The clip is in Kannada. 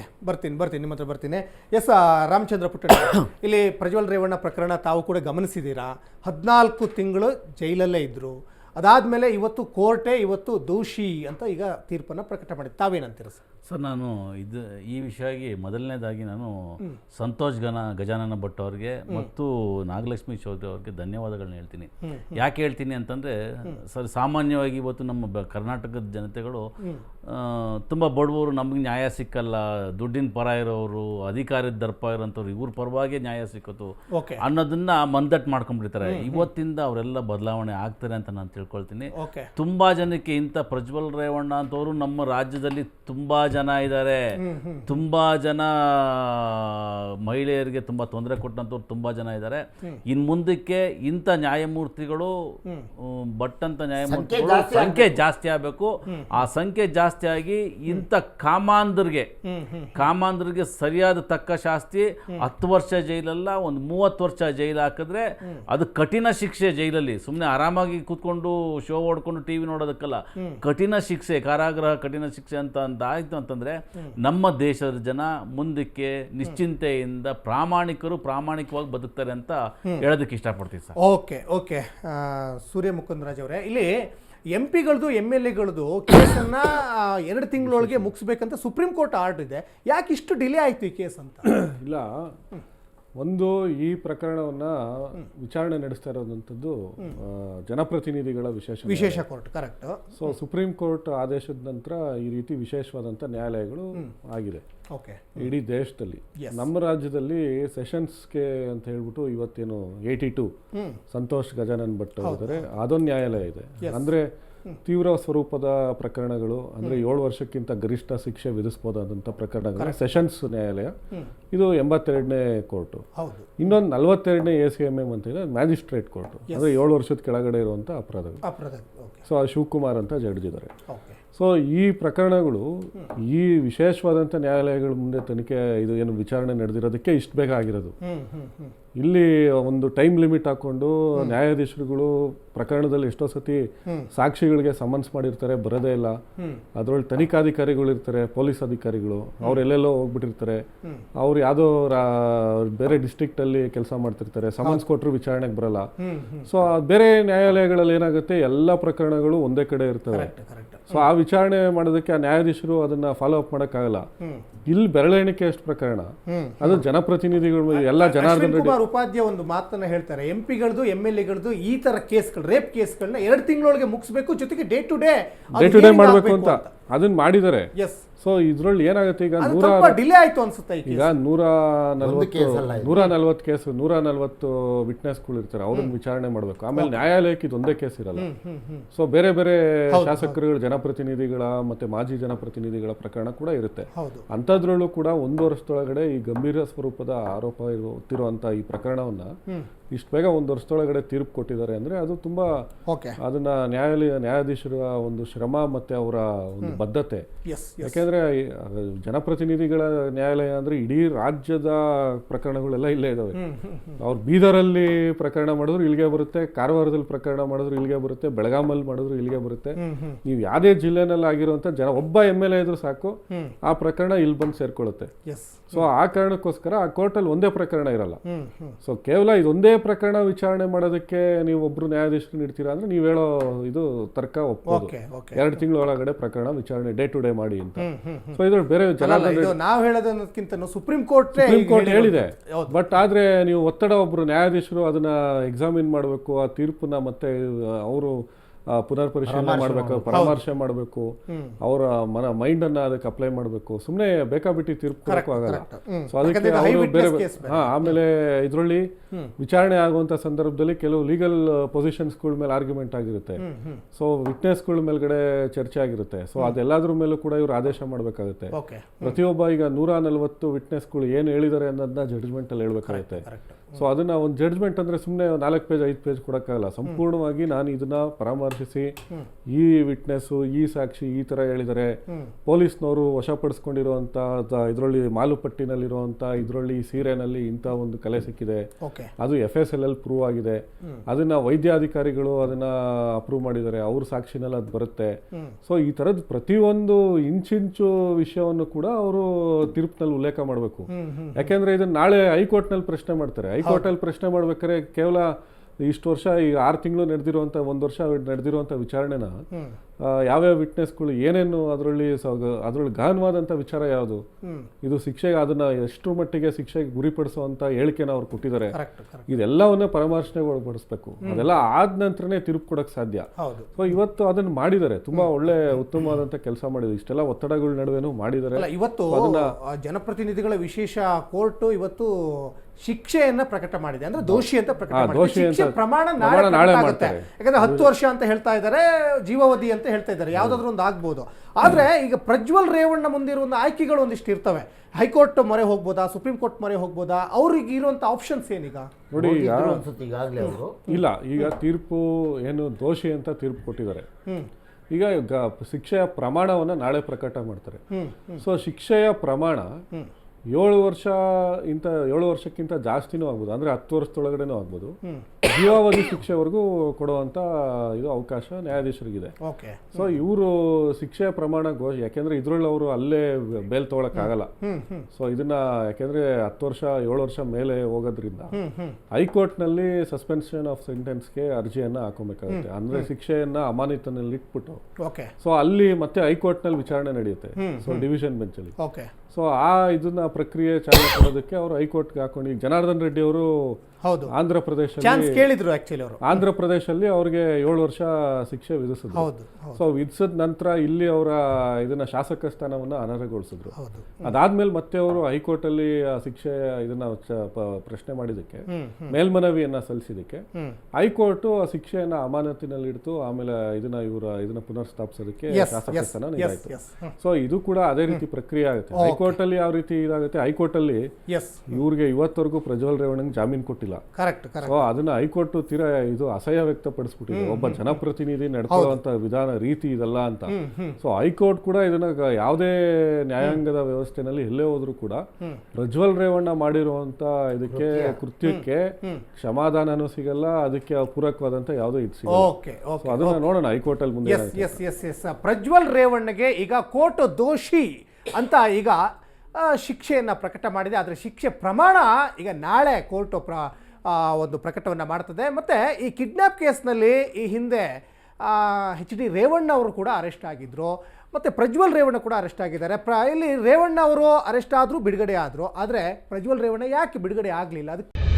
ಓಕೆ ಬರ್ತೀನಿ ಬರ್ತೀನಿ ನಿಮ್ಮ ಹತ್ರ ಬರ್ತೀನಿ. ಎಸ್ ರಾಮಚಂದ್ರ ಪುಟ್ಟ ಇಲ್ಲಿ ಪ್ರಜ್ವಲ್ ರೇವಣ್ಣ ಪ್ರಕರಣ ತಾವು ಕೂಡ ಗಮನಿಸಿದ್ದೀರಾ? ಹದಿನಾಲ್ಕು ತಿಂಗಳು ಜೈಲಲ್ಲೇ ಇದ್ದರು ಅದಾದಮೇಲೆ ಇವತ್ತು ಕೋರ್ಟೇ ಇವತ್ತು ದೋಷಿ ಅಂತ ಈಗ ತೀರ್ಪನ್ನು ಪ್ರಕಟ ಮಾಡಿದ್ದು ತಾವೇನಂತೀರ ಸರ್? ಸರ್ ನಾನು ಇದು ಈ ವಿಷಯವಾಗಿ ಮೊದಲನೇದಾಗಿ ನಾನು ಸಂತೋಷ್ ಗನ ಗಜಾನನ ಭಟ್ ಅವ್ರಿಗೆ ಮತ್ತು ನಾಗಲಕ್ಷ್ಮಿ ಚೌಧರಿ ಅವ್ರಿಗೆ ಧನ್ಯವಾದಗಳನ್ನ ಹೇಳ್ತೀನಿ. ಯಾಕೆ ಹೇಳ್ತೀನಿ ಅಂತಂದರೆ ಸರ್ ಸಾಮಾನ್ಯವಾಗಿ ಇವತ್ತು ನಮ್ಮ ಕರ್ನಾಟಕದ ಜನತೆಗಳು ತುಂಬ ಬಡವರು ನಮಗೆ ನ್ಯಾಯ ಸಿಕ್ಕಲ್ಲ ದುಡ್ಡಿನ ಪರ ಇರೋರು ಅಧಿಕಾರದ ದರ್ಪ ಇರೋಂಥವ್ರು ಇವ್ರ ಪರವಾಗಿ ನ್ಯಾಯ ಸಿಕ್ಕತ್ತು ಓಕೆ. ಅನ್ನೋದನ್ನ ಮಂದಟ್ ಮಾಡ್ಕೊಂಡ್ಬಿಡ್ತಾರೆ. ಇವತ್ತಿಂದ ಅವರೆಲ್ಲ ಬದಲಾವಣೆ ಆಗ್ತಾರೆ ಅಂತ ನಾನು ತಿಳ್ಕೊಳ್ತೀನಿ. ತುಂಬಾ ಜನಕ್ಕೆ ಇಂಥ ಪ್ರಜ್ವಲ್ ರೇವಣ್ಣ ಅಂತವರು ನಮ್ಮ ರಾಜ್ಯದಲ್ಲಿ ತುಂಬಾ ಜನ ಇದ್ದಾರೆ. ತುಂಬಾ ಜನ ಮಹಿಳೆಯರಿಗೆ ತುಂಬಾ ತೊಂದರೆ ಕೊಟ್ಟಂತವ್ರು ತುಂಬಾ ಜನ ಇದ್ದಾರೆ. ಇನ್ ಮುಂದಕ್ಕೆ ಇಂಥ ನ್ಯಾಯಮೂರ್ತಿಗಳು ಬಟ್ಟಂತ ಅಂತ ನ್ಯಾಯಮೂರ್ತಿಗಳು ಸಂಖ್ಯೆ ಜಾಸ್ತಿ ಆಗಬೇಕು. ಆ ಸಂಖ್ಯೆ ಜಾಸ್ತಿ ಆಗಿ ಇಂಥ ಕಾಮಾಂಧರಿಗೆ ಕಾಮಾಂಧರಿಗೆ ಸರಿಯಾದ ತಕ್ಕ ಶಾಸ್ತಿ ಹತ್ತು ವರ್ಷ ಜೈಲಲ್ಲ ಒಂದು ಮೂವತ್ತು ವರ್ಷ ಜೈಲು ಹಾಕಿದ್ರೆ ಅದು ಕಠಿಣ ಶಿಕ್ಷೆ ಜೈಲಲ್ಲಿ. ಸುಮ್ಮನೆ ಆರಾಮಾಗಿ ಕೂತ್ಕೊಂಡು ಶೋ ಓಡ್ಕೊಂಡು ಟಿವಿ ನೋಡೋದಕ್ಕಲ್ಲ. ಕಠಿಣ ಶಿಕ್ಷೆ ಕಾರಾಗೃಹ ಕಠಿಣ ಶಿಕ್ಷೆ ಅಂತ ಅಂತ ಆಯ್ತು ಅಂತಂದ್ರೆ ನಮ್ಮ ದೇಶದ ಜನ ಮುಂದಕ್ಕೆ ನಿಶ್ಚಿಂತೆಯಿಂದ ಪ್ರಾಮಾಣಿಕರು ಪ್ರಾಮಾಣಿಕವಾಗಿ ಬದುಕ್ತಾರೆ ಅಂತ ಹೇಳೋದಕ್ಕೆ ಇಷ್ಟಪಡ್ತೀವಿ sir. Okay okay. Surya Mukundaraj ಅವರೇ ಇಲ್ಲಿ ಎಂ ಪಿಗಳದು ಎಂ ಎಲ್ ಎಗಳದು ಕೇಸನ್ನ ಎರಡು ತಿಂಗಳೊಳಗೆ ಮುಗಿಸ್ಬೇಕಂತ ಸುಪ್ರೀಂ ಕೋರ್ಟ್ ಆರ್ಡರ್ ಇದೆ. ಯಾಕೆ ಇಷ್ಟು ಡಿಲೇ ಆಯ್ತು ಈ ಕೇಸ್ ಅಂತ? ಇಲ್ಲ ಒಂದು ಈ ಪ್ರಕರಣವನ್ನ ವಿಚಾರಣೆ ನಡೆಸ್ತಾ ಇರೋದಂಥದ್ದು ಜನಪ್ರತಿನಿಧಿಗಳ ವಿಶೇಷ ವಿಶೇಷ court correct. So supreme court ಆದೇಶದ ನಂತರ ಈ ರೀತಿ ವಿಶೇಷವಾದಂಥ ನ್ಯಾಯಾಲಯಗಳು ಆಗಿದೆ. ಓಕೆ. ಇಡೀ ದೇಶದಲ್ಲಿ. ನಮ್ಮ ರಾಜ್ಯದಲ್ಲಿ ಸೆಷನ್ಸ್ಗೆ ಅಂತ ಹೇಳ್ಬಿಟ್ಟು ಇವತ್ತೇನು ಏಯ್ಟಿ ಟು ಸಂತೋಷ್ ಗಜಾನನ್ ಭಟ್ ಹೋದರೆ ಅದೊಂದು ನ್ಯಾಯಾಲಯ ಇದೆ. ಅಂದ್ರೆ ತೀವ್ರ ಸ್ವರೂಪದ ಪ್ರಕರಣಗಳು ಅಂದ್ರೆ ಏಳು ವರ್ಷಕ್ಕಿಂತ ಗರಿಷ್ಠ ಶಿಕ್ಷೆ ವಿಧಿಸಬಹುದಾದಂಥ ಪ್ರಕರಣಗಳು. ಸೆಷನ್ಸ್ ನ್ಯಾಯಾಲಯ ಇದು ಎಂಬತ್ತೆರಡನೇ ಕೋರ್ಟು. ಇನ್ನೊಂದು ನಲವತ್ತೆರಡನೇ ಎ ಸಿ ಎಂ ಎಂ ಅಂತ ಇದೆ ಮ್ಯಾಜಿಸ್ಟ್ರೇಟ್ ಕೋರ್ಟ್. ಅಂದ್ರೆ ಏಳು ವರ್ಷದ ಕೆಳಗಡೆ ಇರುವಂಥ ಅಪರಾಧಗಳು. ಸೊ ಆ ಶಿವಕುಮಾರ್ ಅಂತ ಜಡ್ಜ್ ಇದ್ದಾರೆ. ಸೊ ಈ ಪ್ರಕರಣಗಳು ಈ ವಿಶೇಷವಾದಂಥ ನ್ಯಾಯಾಲಯಗಳ ಮುಂದೆ ತನಿಖೆ ಇದು ಏನು ವಿಚಾರಣೆ ನಡೆದಿರೋದಕ್ಕೆ ಇಷ್ಟು ಬೇಗ ಆಗಿರೋದು. ಇಲ್ಲಿ ಒಂದು ಟೈಮ್ ಲಿಮಿಟ್ ಹಾಕೊಂಡು ನ್ಯಾಯಾಧೀಶರುಗಳು ಪ್ರಕರಣದಲ್ಲಿ ಎಷ್ಟೋ ಸತಿ ಸಾಕ್ಷಿಗಳಿಗೆ ಸಮನ್ಸ್ ಮಾಡಿರ್ತಾರೆ ಬರೋದೇ ಇಲ್ಲ. ಅದರೊಳಗೆ ತನಿಖಾಧಿಕಾರಿಗಳು ಇರ್ತಾರೆ ಪೊಲೀಸ್ ಅಧಿಕಾರಿಗಳು ಅವ್ರು ಎಲ್ಲೆಲ್ಲೋ ಹೋಗ್ಬಿಟ್ಟಿರ್ತಾರೆ. ಅವ್ರು ಯಾವುದೋ ಬೇರೆ ಡಿಸ್ಟ್ರಿಕ್ಟ್ ಅಲ್ಲಿ ಕೆಲಸ ಮಾಡ್ತಿರ್ತಾರೆ ಸಮನ್ಸ್ ಕೊಟ್ಟರು ವಿಚಾರಣೆಗೆ ಬರಲ್ಲ. ಸೊ ಬೇರೆ ನ್ಯಾಯಾಲಯಗಳಲ್ಲಿ ಏನಾಗುತ್ತೆ ಎಲ್ಲ ಪ್ರಕರಣಗಳು ಒಂದೇ ಕಡೆ ಇರ್ತವೆ. ಸೊ ಆ ವಿಚಾರಣೆ ಮಾಡೋದಕ್ಕೆ ಆ ನ್ಯಾಯಾಧೀಶರು ಅದನ್ನ ಫಾಲೋ ಅಪ್ ಮಾಡೋಕ್ಕಾಗಲ್ಲ. ಇಲ್ಲಿ ಬೆರಳೆಣಿಕೆ ಎಷ್ಟು ಪ್ರಕರಣ. ಅದು ಜನಪ್ರತಿನಿಧಿಗಳು ಎಲ್ಲ ಜನಾರ್ದನ್ ರೆಡ್ಡಿ ಕುಮಾರ್ ಉಪಾಧ್ಯಾಯ ಒಂದು ಮಾತನ್ನ ಹೇಳ್ತಾರೆ. ಎಂ ಪಿಗಳದು ಎಂ ಎಲ್ ಎಗಳದು ಈ ತರ ಕೇಸ್ಗಳು ರೇಪ್ ಕೇಸ್ಗಳನ್ನ ಎರಡು ತಿಂಗಳೊಳಗೆ ಮುಗಿಸ್ಬೇಕು ಜೊತೆಗೆ day to day day to day ಮಾಡಬೇಕು ಅಂತ. ಅದನ್ನ ಮಾಡಿದ್ದಾರೆ ಎಸ್ ಸೊ ಇದ್ರಲ್ಲಿ ಏನಾಗುತ್ತೆ? ಈಗ ನೂರ ಡಿಲೇ ಆಯ್ತು ಅನ್ಸುತ್ತೆ ಈಗ ನೂರ ನಲ್ವತ್ತು ನೂರ ನಲ್ವತ್ತು ಕೇಸ್ ನೂರ ನಲ್ವತ್ತು ವಿಟ್ನೆಸ್ಗಳು ಇರ್ತಾರೆ. ಅವ್ರನ್ನ ವಿಚಾರಣೆ ಮಾಡಬೇಕು. ಆಮೇಲೆ ನ್ಯಾಯಾಲಯಕ್ಕೆ ಇದೊಂದೇ ಕೇಸ್ ಇರಲ್ಲ. ಸೊ ಬೇರೆ ಬೇರೆ ಶಾಸಕರುಗಳ ಜನಪ್ರತಿನಿಧಿಗಳ ಮತ್ತೆ ಮಾಜಿ ಜನಪ್ರತಿನಿಧಿಗಳ ಪ್ರಕರಣ ಕೂಡ ಇರುತ್ತೆ. ಹೌದು. ಅಂಥದ್ರಲ್ಲೂ ಕೂಡ ಒಂದು ವರ್ಷದೊಳಗಡೆ ಈ ಗಂಭೀರ ಸ್ವರೂಪದ ಆರೋಪ ಇರುತ್ತಿರುವಂತ ಈ ಪ್ರಕರಣವನ್ನ ಇಷ್ಟು ಬೇಗ ಒಂದು ವರ್ಷದೊಳಗಡೆ ತೀರ್ಪು ಕೊಟ್ಟಿದ್ದಾರೆ ಅಂದ್ರೆ ಅದು ತುಂಬಾ ಓಕೆ ಅದನ್ನ ನ್ಯಾಯಾಲಯ ನ್ಯಾಯಾಧೀಶರ ಒಂದು ಶ್ರಮ ಮತ್ತೆ ಅವರ ಒಂದು ಬದ್ಧತೆ. ಎಸ್ ಯಾಕೆಂದ್ರೆ ಜನಪ್ರತಿನಿಧಿಗಳ ನ್ಯಾಯಾಲಯ ಅಂದ್ರೆ ಇಡೀ ರಾಜ್ಯದ ಪ್ರಕರಣಗಳೆಲ್ಲ ಇಲ್ಲೇ ಇದಾವೆ. ಅವ್ರು ಬೀದರಲ್ಲಿ ಪ್ರಕರಣ ಮಾಡಿದ್ರು ಇಲ್ಲಿಗೆ ಬರುತ್ತೆ ಕಾರವಾರದಲ್ಲಿ ಪ್ರಕರಣ ಮಾಡಿದ್ರು ಇಲ್ಲಿಗೆ ಬರುತ್ತೆ ಬೆಳಗಾಮಲ್ಲಿ ಮಾಡಿದ್ರು ಇಲ್ಲಿಗೆ ಬರುತ್ತೆ. ನೀವು ಯಾವುದೇ ಜಿಲ್ಲೆನಲ್ಲಿ ಆಗಿರುವಂಥ ಜನ ಒಬ್ಬ ಎಂ ಎಲ್ ಎ ಇದ್ರು ಸಾಕು ಆ ಪ್ರಕರಣ ಇಲ್ಲಿ ಬಂದು ಸೇರ್ಕೊಳ್ಳುತ್ತೆ. ಸೊ ಆ ಕಾರಣಕ್ಕೋಸ್ಕರ ಆ ಕೋರ್ಟಲ್ಲಿ ಒಂದೇ ಪ್ರಕರಣ ಇರಲ್ಲ. ಸೊ ಕೇವಲ ಇದೊಂದೇ ಪ್ರಕರಣ ವಿಚಾರಣೆ ಮಾಡೋದಕ್ಕೆ ನೀವು ಒಬ್ರು ನ್ಯಾಯಾಧೀಶರು ನೀಡ್ತೀರಾ ಅಂದ್ರೆ ನೀವು ಹೇಳೋ ಇದು ತರ್ಕ ಒಪ್ಪೋದು ಎರಡು ತಿಂಗಳ ಒಳಗಡೆ ಪ್ರಕರಣ ವಿಚಾರಣೆ ಡೇ ಟು ಡೇ ಮಾಡಿ ಅಂತ. ಸೊ ಇದ್ರ ಬೇರೆ ನಾವು ಹೇಳೋದನ್ನೋದಕ್ಕಿಂತ ಸುಪ್ರೀಂ ಕೋರ್ಟ್ ಸುಪ್ರೀಂ ಕೋರ್ಟ್ ಹೇಳಿದೆ. ಬಟ್ ಆದ್ರೆ ನೀವು ಒತ್ತಡ ಒಬ್ರು ನ್ಯಾಯಾಧೀಶರು ಅದನ್ನ ಎಕ್ಸಾಮಿನ್ ಮಾಡಬೇಕು ಆ ತೀರ್ಪನ್ನ ಮತ್ತೆ ಅವರು ಪುನರ್ ಪರಿಶೀಲನೆ ಮಾಡಬೇಕು ಪರಾಮರ್ಶೆ ಮಾಡಬೇಕು. ಅವರ ಮನ ಮೈಂಡ್ ಅನ್ನ ಅದಕ್ಕೆ ಅಪ್ಲೈ ಮಾಡಬೇಕು. ಸುಮ್ಮನೆ ಬೇಕಾಬಿಟ್ಟಿ ತೀರ್ಪು ಕೊಡಕ್ಕೂ ಆಗಲ್ಲ. ಸೊ ಅದಕ್ಕೆ ಅವರು ಬೇರೆ ಹಾ ಆಮೇಲೆ ಇದರಲ್ಲಿ ವಿಚಾರಣೆ ಆಗುವಂತ ಸಂದರ್ಭದಲ್ಲಿ ಕೆಲವು ಲೀಗಲ್ ಪೊಸಿಷನ್ಸ್ಗಳ ಮೇಲೆ ಆರ್ಗ್ಯುಮೆಂಟ್ ಆಗಿರುತ್ತೆ. ಸೊ ವಿಟ್ನೆಸ್ಗಳ ಮೇಲ್ಗಡೆ ಚರ್ಚೆ ಆಗಿರುತ್ತೆ. ಸೊ ಅದೆಲ್ಲದ್ರ ಮೇಲೂ ಕೂಡ ಇವರು ಆದೇಶ ಮಾಡಬೇಕಾಗುತ್ತೆ. ಪ್ರತಿಯೊಬ್ಬ ಈಗ ನೂರ ನಲವತ್ತು ವಿಟ್ನೆಸ್ಗಳು ಏನು ಹೇಳಿದ್ದಾರೆ ಅನ್ನೋದನ್ನ ಜಡ್ಜ್ಮೆಂಟ್ ಅಲ್ಲಿ ಹೇಳ್ಬೇಕಾಗುತ್ತೆ. ಸೊ ಅದನ್ನ ಒಂದು ಜಡ್ಜ್ಮೆಂಟ್ ಅಂದ್ರೆ ಸುಮ್ಮನೆ ನಾಲ್ಕು ಪೇಜ್ ಐದು ಪೇಜ್ ಕೊಡಕ್ಕಾಗಲ್ಲ. ಸಂಪೂರ್ಣವಾಗಿ ನಾನು ಇದನ್ನ ಪರಾಮರ್ ಪರಾಮರ್ಶಿಸಿ ಈ ವಿಟ್ನೆಸ್ ಈ ಸಾಕ್ಷಿ ಈ ತರ ಹೇಳಿದರೆ ಪೊಲೀಸ್ನವರು ವಶಪಡಿಸ್ಕೊಂಡಿರುವಂಥ ಇದರಲ್ಲಿ ಮಾಲುಪಟ್ಟಿನಲ್ಲಿರುವಂಥ ಇದರಲ್ಲಿ ಸೀರೆನಲ್ಲಿ ಇಂಥ ಒಂದು ಕಲೆ ಸಿಕ್ಕಿದೆ. ಅದು F S L L prove ಆಗಿದೆ. ಅದನ್ನ ವೈದ್ಯಾಧಿಕಾರಿಗಳು ಅದನ್ನ ಅಪ್ರೂವ್ ಮಾಡಿದ್ದಾರೆ. ಅವ್ರ ಸಾಕ್ಷಿನಲ್ಲಿ ಅದು ಬರುತ್ತೆ. ಸೊ ಈ ತರದ್ ಪ್ರತಿಯೊಂದು ಇಂಚಿಂಚು ವಿಷಯವನ್ನು ಕೂಡ ಅವರು ತೀರ್ಪಿನಲ್ಲಿ ಉಲ್ಲೇಖ ಮಾಡಬೇಕು. ಯಾಕೆಂದ್ರೆ ಇದನ್ನ ನಾಳೆ ಹೈಕೋರ್ಟ್ನಲ್ಲಿ ಪ್ರಶ್ನೆ ಮಾಡ್ತಾರೆ. ಹೈಕೋರ್ಟಲ್ಲಿ ಪ್ರಶ್ನೆ ಮಾಡ್ಬೇಕಾದ್ರೆ ಕೇವಲ ಇಷ್ಟು ವರ್ಷ ಈ ಆರು ತಿಂಗಳು ನಡೆದಿರುವಂಥ ಒಂದು ವರ್ಷ ನಡೆದಿರುವಂಥ ವಿಚಾರಣೆನ ಯಾವ್ಯಾವ ವಿಟ್ನೆಸ್ಗಳು ಏನೇನು ಅದರಲ್ಲಿ ಅದರಲ್ಲಿ ಗಹನವಾದಂಥ ವಿಚಾರ ಯಾವುದು? ಇದು ಶಿಕ್ಷೆಗೆ ಅದನ್ನ ಎಷ್ಟು ಮಟ್ಟಿಗೆ ಶಿಕ್ಷೆಗೆ ಗುರಿಪಡಿಸುವಂಥ ಹೇಳಿಕೆನ ಅವ್ರು ಕೊಟ್ಟಿದ್ದಾರೆ. ಇದೆಲ್ಲವನ್ನ ಪರಾಮರ್ಶನೆ ಒಳಪಡಿಸ್ಬೇಕು. ಅದೆಲ್ಲ ಆದ ನಂತರನೇ ತಿರುಪು ಕೊಡೋಕ್ಕೆ ಸಾಧ್ಯ. ಸೊ ಇವತ್ತು ಅದನ್ನ ಮಾಡಿದ್ದಾರೆ. ತುಂಬಾ ಒಳ್ಳೆ ಉತ್ತಮವಾದಂಥ ಕೆಲಸ ಮಾಡಿದ್ರು ಇಷ್ಟೆಲ್ಲ ಒತ್ತಡಗಳ ನಡುವೆನೂ ಮಾಡಿದ್ದಾರೆ. ಅಲ್ಲ ಇವತ್ತು ಅದನ್ನ ಜನಪ್ರತಿನಿಧಿಗಳ ವಿಶೇಷ ಕೋರ್ಟ್ ಇವತ್ತು ಶಿಕ್ಷೆಯನ್ನ ಪ್ರಕಟ ಮಾಡಿದೆ. ಅಂದ್ರೆ ದೋಷಿ ಅಂತ ಪ್ರಕಟ ಮಾಡಿದೆ. ಪ್ರಮಾಣ ನಾಳೆ. ಯಾಕಂದ್ರೆ ಹತ್ತು ವರ್ಷ ಅಂತ ಹೇಳ್ತಾ ಇದ್ದಾರೆ ಜೀವಾವಧಿ ಅಂತ ಹೇಳ್ತಾ ಇದ್ದಾರೆ. ಯಾವ್ದಾದ್ರು ಒಂದು ಆಗ್ಬೋದು. ಆದ್ರೆ ಈಗ ಪ್ರಜ್ವಲ್ ರೇವಣ್ಣ ಮುಂದಿರುವ ಒಂದು ಆಯ್ಕೆಗಳು ಒಂದಿಷ್ಟು ಇರ್ತವೆ. ಹೈಕೋರ್ಟ್ ಮೊರೆ ಹೋಗ್ಬೋದಾ? ಸುಪ್ರೀಂ ಕೋರ್ಟ್ ಮೊರೆ ಹೋಗ್ಬೋದಾ? ಅವ್ರಿಗೆ ಇರುವಂತ ಆಪ್ಷನ್ಸ್ ಏನೀಗ? ನೋಡಿ ಈಗ ಅನ್ಸುತ್ತೆ ಈಗಾಗಲೇ ಅವರು. ಇಲ್ಲ ಈಗ ತೀರ್ಪು ಏನು ದೋಷಿ ಅಂತ ತೀರ್ಪು ಕೊಟ್ಟಿದ್ದಾರೆ. ಈಗ ಶಿಕ್ಷೆಯ ಪ್ರಮಾಣವನ್ನ ನಾಳೆ ಪ್ರಕಟ ಮಾಡ್ತಾರೆ. ಸೊ ಶಿಕ್ಷೆಯ ಪ್ರಮಾಣ ಏಳು ವರ್ಷ ಇಂತ ಏಳು ವರ್ಷಕ್ಕಿಂತ ಜಾಸ್ತಿನೂ ಆಗ್ಬೋದು. ಅಂದ್ರೆ ಹತ್ತು ವರ್ಷದೊಳಗಡೆನೂ ಆಗ್ಬೋದು. ಜೀವಾವಧಿ ಶಿಕ್ಷೆವರೆಗೂ ಕೊಡುವಂಥ ಇದು ಅವಕಾಶ ನ್ಯಾಯಾಧೀಶರಿಗಿದೆ. ಓಕೆ. ಸೊ ಇವರು ಶಿಕ್ಷೆಯ ಪ್ರಮಾಣ ಘೋಷ ಯಾಕೆಂದ್ರೆ ಇದ್ರಲ್ಲಿ ಅವರು ಅಲ್ಲೇ ಬೇಲ್ ತೊಗೊಳಕ್ಕಾಗಲ್ಲ. ಸೊ ಇದನ್ನ ಯಾಕೆಂದ್ರೆ ಹತ್ತು ವರ್ಷ ಏಳು ವರ್ಷ ಮೇಲೆ ಹೋಗೋದ್ರಿಂದ ಹೈಕೋರ್ಟ್ನಲ್ಲಿ ಸಸ್ಪೆನ್ಷನ್ ಆಫ್ ಸೆಂಟೆನ್ಸ್ಗೆ ಅರ್ಜಿಯನ್ನ ಹಾಕೋಬೇಕಾಗುತ್ತೆ. ಅಂದ್ರೆ ಶಿಕ್ಷೆಯನ್ನ ಅಮಾನಿತನಲ್ಲಿ ಇಟ್ಬಿಟ್ಟು. ಓಕೆ. ಸೊ ಅಲ್ಲಿ ಮತ್ತೆ ಹೈಕೋರ್ಟ್ನಲ್ಲಿ ವಿಚಾರಣೆ ನಡೆಯುತ್ತೆ. ಸೊ ಡಿವಿಷನ್ ಬೆಂಚಲ್ಲಿ. ಓಕೆ. ಸೊ ಆ ಇದನ್ನ ಪ್ರಕ್ರಿಯೆ ಚಾಲನೆ ಕೊಡೋದಕ್ಕೆ ಅವರು ಹೈಕೋರ್ಟ್ಗೆ ಹಾಕೊಂಡು ಈಗ ಜನಾರ್ದನ್ ರೆಡ್ಡಿ ಅವರು ಹೌದು. ಆಂಧ್ರ ಪ್ರದೇಶದಲ್ಲಿ ಚಾನ್ಸ್ ಕೇಳಿದ್ರು ಆಕ್ಚುಲಿ ಅವರು. ಆಂಧ್ರ ಪ್ರದೇಶಲ್ಲಿ ಅವ್ರಿಗೆ ಏಳು ವರ್ಷ ಶಿಕ್ಷೆ ವಿಧಿಸಿದ್ರು. ಹೌದು ಹೌದು. ಸೊ ವಿಧಿಸಿದ ನಂತರ ಇಲ್ಲಿ ಅವರ ಇದನ್ನ ಶಾಸಕ ಸ್ಥಾನವನ್ನ ಅನರ್ಹಗೊಳಿಸಿದ್ರು. ಹೌದು. ಅದಾದ್ಮೇಲೆ ಮತ್ತೆ ಅವರು ಹೈಕೋರ್ಟ್ ಅಲ್ಲಿ ಆ ಶಿಕ್ಷೆ ಇದನ್ನ ಚ- ಪ- ಪ್ರಶ್ನೆ ಮಾಡಿದಕ್ಕೆ ಮೇಲ್ಮನವಿಯನ್ನ ಸಲ್ಲಿಸಿದಕ್ಕೆ ಹೈಕೋರ್ಟ್ ಆ ಶಿಕ್ಷೆಯನ್ನ ಅಮಾನತಿನಲ್ಲಿ ಇಡ್ತು ಆಮೇಲೆ ಇದನ್ನ ಇವರ ಇದನ್ನ ಪುನರ್ ಸ್ಥಾಪಿಸೋದಕ್ಕೆ ಎಸ್ ಶಾಸಕ ಎಸ್ ಸ್ಥಾನ ಎಸ್ ಇದಾಯ್ತು. ಎಸ್ ಸೊ ಇದು ಕೂಡ ಅದೇ ರೀತಿ ಪ್ರಕ್ರಿಯೆ ಆಗುತ್ತೆ. ಹೈಕೋರ್ಟ್ ಅಲ್ಲಿ ಯಾವ ರೀತಿ ಇದಾಗುತ್ತೆ ಹೈಕೋರ್ಟ್ ಅಲ್ಲಿ ಎಸ್ ಇವ್ರಿಗೆ ಇವತ್ತವರೆಗೂ ಪ್ರಜ್ವಲ್ ರೇವಣ್ಣಗೆ ಜಾಮೀನು ಕೊಟ್ಟಿಲ್ಲ. ಕರೆಕ್ಟ್ ಕರೆಕ್ಟ್ ಸೊ ಅದನ್ನ ಹೈಕೋರ್ಟ್ ತೀರ ಇದು ಅಸಹ್ಯ ವ್ಯಕ್ತಪಡಿಸ್ಬಿಟ್ಟಿದೆ. ಒಬ್ಬ ಜನಪ್ರತಿನಿಧಿ ನಡ್ಕೊಳ್ಳುವಂತ ವಿಧಾನ ರೀತಿ ಇದಲ್ಲ ಅಂತ. ಸೊ ಹೈಕೋರ್ಟ್ ಕೂಡ ಇದನ್ನ ಗ- ಯಾವುದೇ ನ್ಯಾಯಾಂಗದ ವ್ಯವಸ್ಥೆನಲ್ಲಿ ಎಲ್ಲೇ ಹೋದ್ರು ಕೂಡ ಪ್ರಜ್ವಲ್ ರೇವಣ್ಣ ಮಾಡಿರುವಂತ ಇದಕ್ಕೆ ಕೃತ್ಯಕ್ಕೆ ಕ್ಷಮಾದಾನನೂ ಸಿಗಲ್ಲ ಅದಕ್ಕೆ ಪೂರಕವಾದಂತ ಯಾವುದೇ ಇದು ಸಿಗಲ್ಲ. ಓಕೆ ಸೊ ಓಕೆ ಅದನ್ನ ನೋಡೋಣ ಹೈಕೋರ್ಟ್ ಅಲ್ಲಿ ಮುಂದೆ yes yes yes yes Prajwal ರೇವಣ್ಣಗೆ ಈಗ ಕೋರ್ಟ್ ದೋಷಿ ಅಂತ ಈಗ ಶಿಕ್ಷೆಯನ್ನ ಪ್ರಕಟ ಮಾಡಿದೆ. ಆದರೆ ಶಿಕ್ಷೆ ಪ್ರಮಾಣ ಈಗ ನಾಳೆ ಕೋರ್ಟು ಪ್ರ ಒಂದು ಪ್ರಕಟವನ್ನು ಮಾಡ್ತದೆ. ಮತ್ತು ಈ ಕಿಡ್ನ್ಯಾಪ್ ಕೇಸ್ನಲ್ಲಿ ಈ ಹಿಂದೆ ಹೆಚ್ ಡಿ ರೇವಣ್ಣ ಅವರು ಕೂಡ ಅರೆಸ್ಟ್ ಆಗಿದ್ದರು ಮತ್ತು ಪ್ರಜ್ವಲ್ ರೇವಣ್ಣ ಕೂಡ ಅರೆಸ್ಟ್ ಆಗಿದ್ದಾರೆ. ಪ್ರ, ಇಲ್ಲಿ ರೇವಣ್ಣ ಅವರು ಅರೆಸ್ಟ್ ಆದರೂ ಬಿಡುಗಡೆ ಆದರು. ಆದರೆ ಪ್ರಜ್ವಲ್ ರೇವಣ್ಣ ಯಾಕೆ ಬಿಡುಗಡೆ ಆಗಲಿಲ್ಲ? ಅದಕ್ಕೆ